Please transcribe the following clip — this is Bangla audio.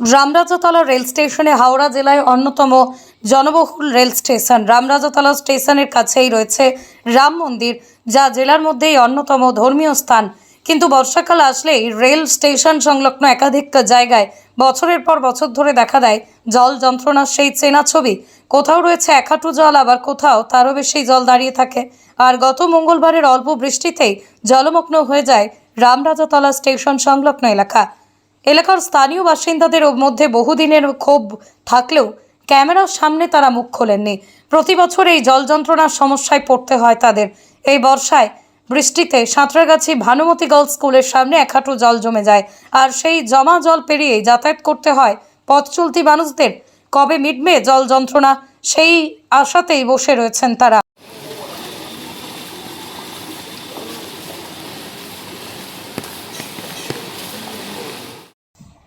রামরাজাতলা রেল স্টেশনে হাওড়া জেলায় অন্যতম জনবহুল রেল স্টেশন। রামরাজাতলা স্টেশনের কাছেই রয়েছে রাম মন্দির, যা জেলার মধ্যেই অন্যতম ধর্মীয় স্থান। কিন্তু বর্ষাকাল আসলেই রেল স্টেশন সংলগ্ন একাধিক জায়গায় বছরের পর বছর ধরে দেখা দেয় জল যন্ত্রণার সেই চেনা ছবি। কোথাও রয়েছে এক হাঁটু জল, আবার কোথাও তারও বেশি জল দাঁড়িয়ে থাকে। আর গত মঙ্গলবারের অল্প বৃষ্টিতেই জলমগ্ন হয়ে যায় রামরাজাতলা স্টেশন সংলগ্ন এলাকা। এলাকার স্থানীয় বাসিন্দাদের মধ্যে বহুদিনের ক্ষোভ থাকলেও ক্যামেরার সামনে তারা মুখ খোলেননি। প্রতি বছর এই জল যন্ত্রণার সমস্যায় পড়তে হয় তাদের। এই বর্ষায় বৃষ্টিতে সাঁতরাগাছি ভানুমতি গার্লস স্কুলের সামনে এক হাঁটু জল জমে যায় আর সেই জমা জল পেরিয়ে যাতায়াত করতে হয় পথ চলতি মানুষদের। কবে মিটবে জল যন্ত্রণা? সেই আশাতেই বসে রয়েছেন তারা।